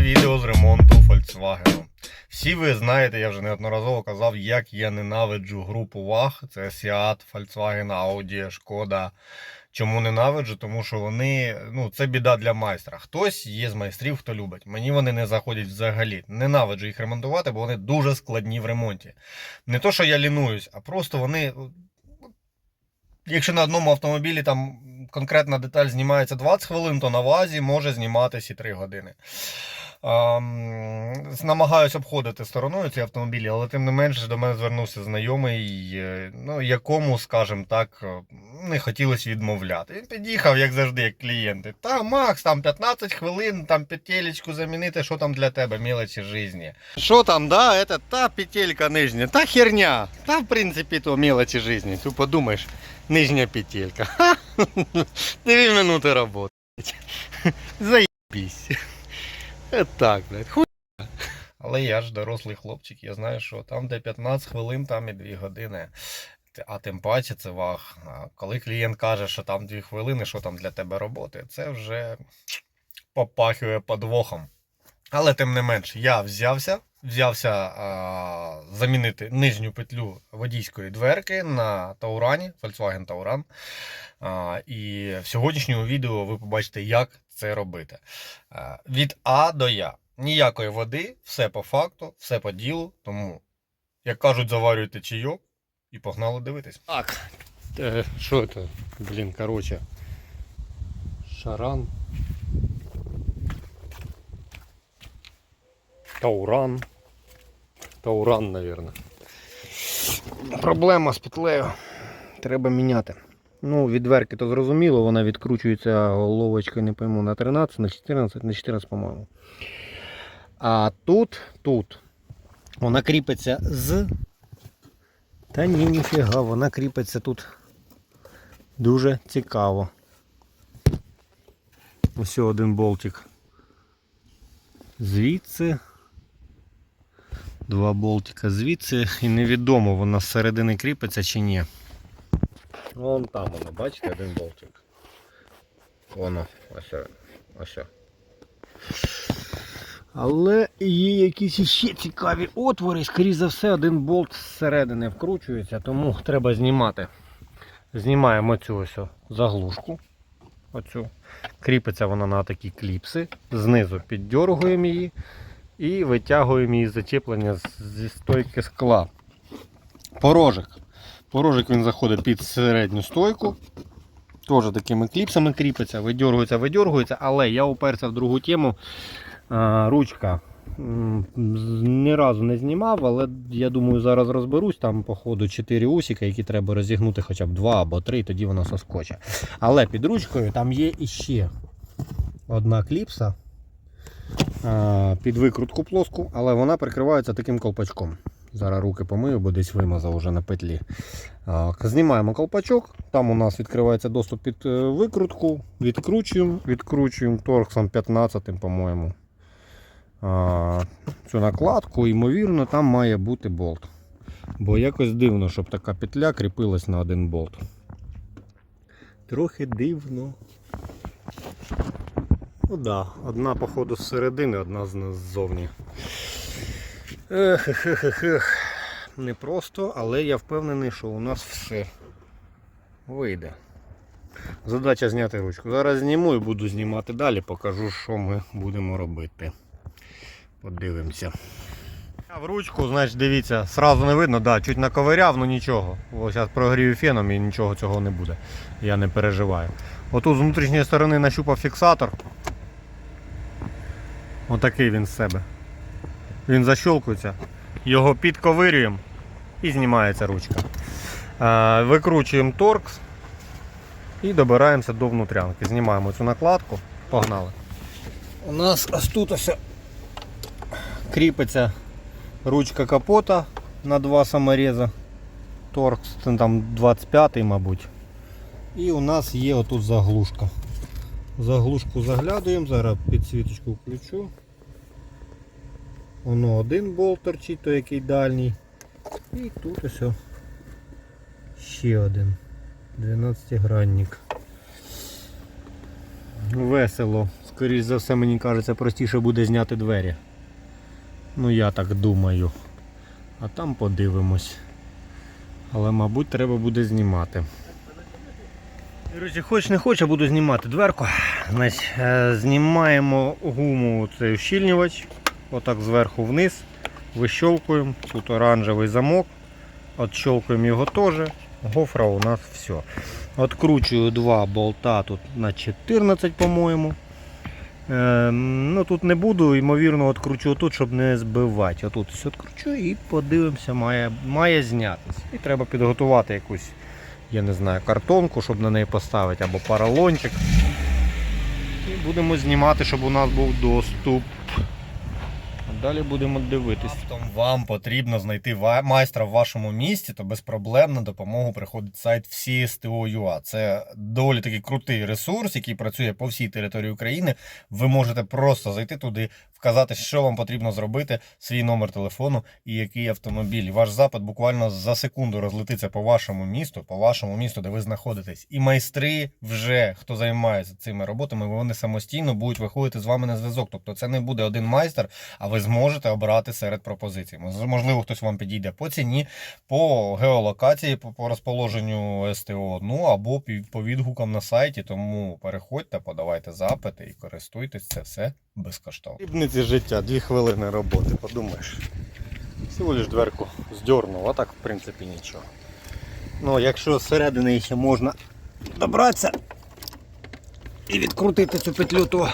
Відео з ремонту Volkswagen. Всі ви знаєте, я вже неодноразово казав, як я ненавиджу групу ВАГ. Це Seat, Volkswagen, Audi, Шкода. Чому ненавиджу? Тому що вони, ну, це біда для майстра. Хтось є з майстрів, хто любить. Мені вони не заходять взагалі. Ненавиджу їх ремонтувати, бо вони дуже складні в ремонті. Не то, що я лінуюсь, а просто вони. Якщо на одному автомобілі там конкретна деталь знімається 20 хвилин, то на вазі може зніматися і 3 години. Ам, намагаюсь обходити стороною ці автомобілі, але тим не менше до мене звернувся знайомий, е, ну, якому, скажімо так, е, не хотілося відмовляти. Він під'їхав, як завжди, як клієнти. Та, Макс, там 15 хвилин, там петелечку замінити, що там для тебе, мілочі житті. Що там, да, это, та петелька нижня, та херня. Та, в принципі, то мелочі житті. Ти подумаєш, нижня петелька. Дві минути роботи. Заїбісь. Е, Так, блядь, хуй. Але я ж дорослий хлопчик, я знаю, що там, де 15 хвилин, там і 2 години. А тим паче це ваг. А Коли клієнт каже, що там 2 хвилини, що там для тебе роботи, це вже попахує подвохом. Але тим не менш, я взявся, взявся а, замінити нижню петлю водійської дверки на Таурані, Volkswagen Tauran. А, і в сьогоднішньому відео ви побачите, як це робити. А, від А до Я. Ніякої води, все по факту, все по ділу. Тому, як кажуть, заварюйте чайок і погнали дивитись. Так, що це? Блін, короче. Шаран. Тауран. Тауран, наверное. Проблема з петлею. Треба міняти. Ну, від дверки то зрозуміло, вона відкручується головочкою, не пойму, на 13, на 14, на 14, по-моєму. А тут, тут, вона кріпиться з. Та ні, ніфіга, вона кріпиться тут дуже цікаво. Ось один болтик. Звідси. Два болтика звідси. І невідомо, вона зсередини кріпиться чи ні. Вон там воно, бачите, один болтик. Воно, ось. Ось. Але є якісь іще цікаві отвори, скоріш за все, один болт зсередини вкручується, тому треба знімати. Знімаємо цю ось заглушку. Оцю. Кріпиться вона на такі кліпси. Знизу піддергуємо її і витягуємо її зачеплення зі стойки скла. Порожик. Порожик він заходить під середню стойку. Теж такими кліпсами кріпиться, видергується, видергується, але я уперся в другу тему. Ручка. Ні разу не знімав, але я думаю, зараз розберусь. Там, по ходу, 4 усіка, які треба розігнути хоча б 2 або 3, тоді воно соскоче. Але під ручкою там є іще одна кліпса під викрутку плоску, але вона прикривається таким колпачком. Зараз руки помию, бо десь вимазав уже на петлі. Знімаємо колпачок, там у нас відкривається доступ під е, викрутку, відкручуємо, відкручуємо торксом 15, по-моєму. Цю накладку, ймовірно, там має бути болт. Бо якось дивно, щоб така петля кріпилась на один болт. Трохи дивно. Ну да, одна, походу, з середини, одна ззовні. Ех, ех, ех, ех. Не просто, але я впевнений, що у нас все вийде. Задача зняти ручку. Зараз зніму і буду знімати далі, покажу, що ми будемо робити. Подивимося. В ручку, значить, дивіться, сразу не видно, да, чуть наковиряв, ну нічого. Ось зараз прогрію феном і нічого цього не буде. Я не переживаю. Отут з внутрішньої сторони нащупав фіксатор. Отакий він з себе. Він защолкується, його підковирюємо і знімається ручка. Е, Викручуємо торкс і добираємося до внутрянки. Знімаємо цю накладку, погнали. У нас ось тут ось кріпиться ручка капота на два самореза. Торкс, це там 25-й, мабуть. І у нас є отут заглушка. Заглушку заглядуємо, зараз підсвіточку включу. Воно один болт торчить, той який дальній. І тут ось ще один. 12-гранник. Весело скоріш за все, мені кажеться, простіше буде зняти двері. Ну я так думаю. А там подивимось. Але, мабуть, треба буде знімати. Коротше, хоч не хоч, буду знімати дверку. Значить, е, знімаємо гуму цей ущільнювач. Отак зверху вниз. Вищолкуємо. Тут оранжевий замок. Отщолкуємо його теж. Гофра у нас все. Откручую два болта тут на 14, по-моєму. Е, ну тут не буду, ймовірно, відкручу тут, щоб не збивати. Отут все відкручу і подивимося, має, має знятись. І треба підготувати якусь, я не знаю, картонку, щоб на неї поставити, або поролончик. І будемо знімати, щоб у нас був доступ. Далі будемо дивитись. Вам потрібно знайти майстра в вашому місті, то без проблем на допомогу приходить сайт всі.sto.ua. Це доволі такий крутий ресурс, який працює по всій території України. Ви можете просто зайти туди, вказати, що вам потрібно зробити, свій номер телефону і який автомобіль. Ваш запит буквально за секунду розлетиться по вашому місту, по вашому місту, де ви знаходитесь. І майстри вже хто займається цими роботами, вони самостійно будуть виходити з вами на зв'язок. Тобто це не буде один майстер, а ви зможете обрати серед пропозицій. Можливо, хтось вам підійде по ціні, по геолокації, по, по розположенню СТО, ну або по відгукам на сайті. Тому переходьте, подавайте запити і користуйтесь це все безкоштовно. Рібниці життя, дві хвилини роботи, подумаєш. Всього лиш дверку здьорнув, а так в принципі нічого. Ну, якщо зсередини ще можна добратися і відкрутити цю петлю, то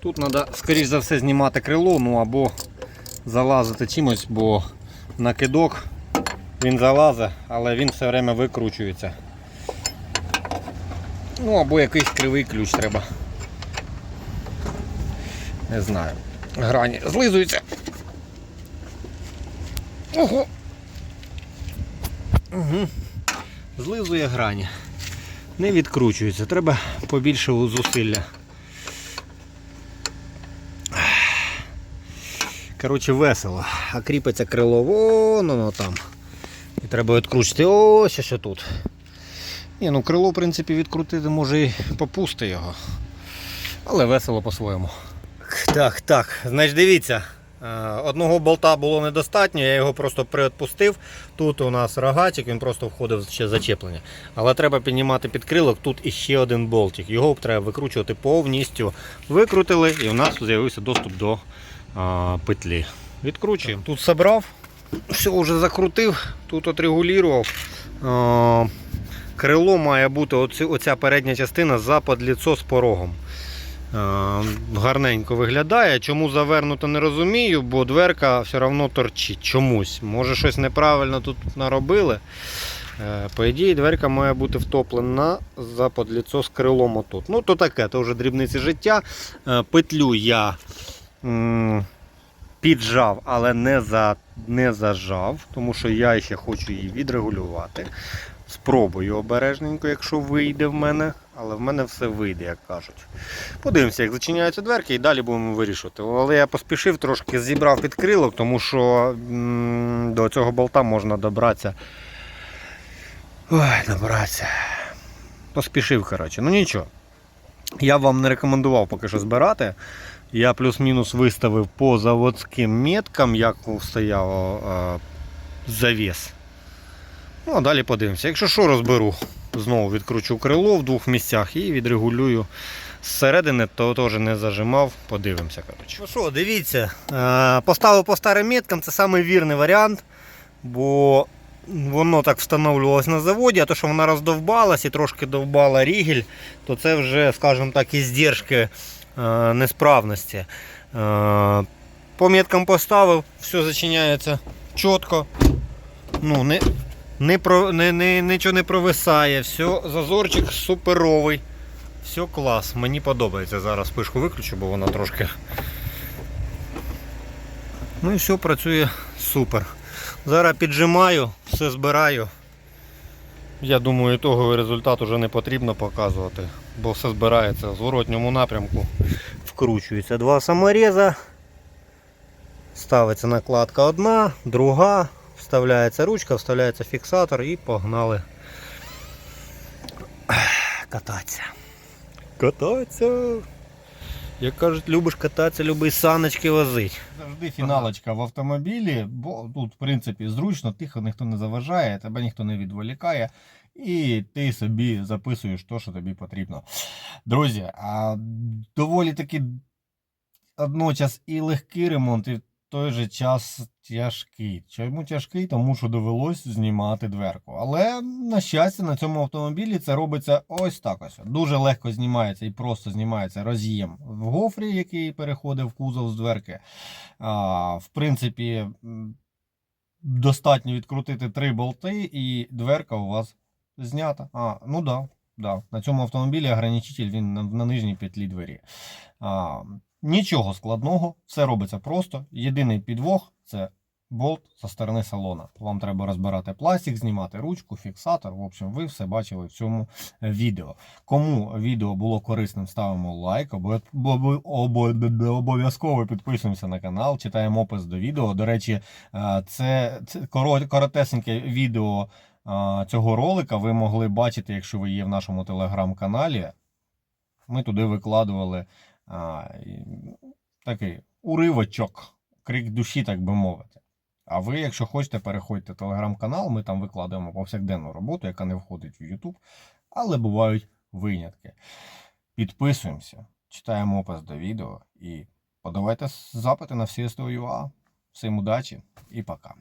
тут треба, скоріш за все, знімати крило, ну або залазити чимось, бо накидок він залазить, але він все время викручується. Ну або якийсь кривий ключ треба. Не знаю. Грані злизуються. Ого. Угу. Злизує грані. Не відкручується. Треба побільше зусилля. Коротше, весело. А кріпиться крило вон воно там. І треба відкручити ось що тут. Ні, ну крило, в принципі, відкрутити може і попусти його. Але весело по-своєму. Так, так, значить дивіться. е, Одного болта було недостатньо, я його просто приотпустив. Тут у нас рогатик, він просто входив ще зачеплення. Але треба піднімати підкрилок, тут іще один болтик. Його треба викручувати повністю. Викрутили і у нас з'явився доступ до а, петлі. Відкручуємо. Тут зібрав, все вже закрутив, тут отрегулював. А, крило має бути оця передня частина за подліцо з порогом. Е, гарненько виглядає. Чому завернуто, не розумію, бо дверка все одно торчить чомусь. Може щось неправильно тут наробили. Е, По ідеї, дверка має бути втоплена за подліцо з крилом отут. Ну, то таке, то вже дрібниці життя. Е, Петлю я піджав, але не, за, не зажав, тому що я ще хочу її відрегулювати. Спробую обережненько, якщо вийде в мене, але в мене все вийде, як кажуть. Подивимося, як зачиняються дверки і далі будемо вирішувати. Але я поспішив трошки, зібрав підкрилок, тому що м, до цього болта можна добратися. Ой, добратися. Поспішив, коротше. Ну нічого. Я вам не рекомендував поки що збирати. Я плюс-мінус виставив по заводським меткам, як стояв е, завіс. Ну, а далі подивимося. Якщо що, розберу, знову відкручу крило в двох місцях і відрегулюю зсередини, то теж не зажимав. Подивимося. коротше. Ну що, дивіться, е, поставив по старим меткам, це самий вірний варіант, бо воно так встановлювалось на заводі, а то, що вона роздовбалась і трошки довбала рігель, то це вже, скажімо так, іздержки е, несправності. Е, по меткам поставив, все зачиняється чітко. Ну, не, не не, не, нічого не провисає, все, зазорчик суперовий. Все клас, мені подобається. Зараз пишку виключу, бо вона трошки. Ну і все працює супер. Зараз піджимаю, все збираю. Я думаю, того результат вже не потрібно показувати, бо все збирається в зворотньому напрямку. Вкручується два саморіза. Ставиться накладка одна, друга, вставляється ручка, вставляється фіксатор і погнали кататися. Кататися. Як кажуть, любиш кататися, люби саночки возить. Завжди фіналочка в автомобілі, бо тут, в принципі, зручно, тихо, ніхто не заважає, тебе ніхто не відволікає, і ти собі записуєш те, що тобі потрібно. Друзі, а доволі таки одночас і легкий ремонт, і той же час тяжкий. Чому тяжкий? Тому що довелось знімати дверку. Але, на щастя, на цьому автомобілі це робиться ось так ось. Дуже легко знімається і просто знімається роз'єм в гофрі, який переходить в кузов з дверки. А, в принципі, достатньо відкрутити три болти, і дверка у вас знята. А, ну да, да. На цьому автомобілі ограничитель він на, на нижній петлі двері. А, нічого складного, все робиться просто. Єдиний підвох це болт зі сторони салона. Вам треба розбирати пластик, знімати ручку, фіксатор. В общем, ви все бачили в цьому відео. Кому відео було корисним, ставимо лайк. обо- обо- обо- Обов'язково підписуємося на канал, читаємо опис до відео. До речі, е, це, це коротесеньке відео е, цього ролика ви могли бачити, якщо ви є в нашому телеграм-каналі. Ми туди викладували а, і, такий уривочок, крик душі, так би мовити. А ви, якщо хочете, переходьте в телеграм-канал, ми там викладаємо повсякденну роботу, яка не входить в YouTube, але бувають винятки. Підписуємося, читаємо опис до відео і подавайте запити на всі СТО.ua. Всім удачі і пока.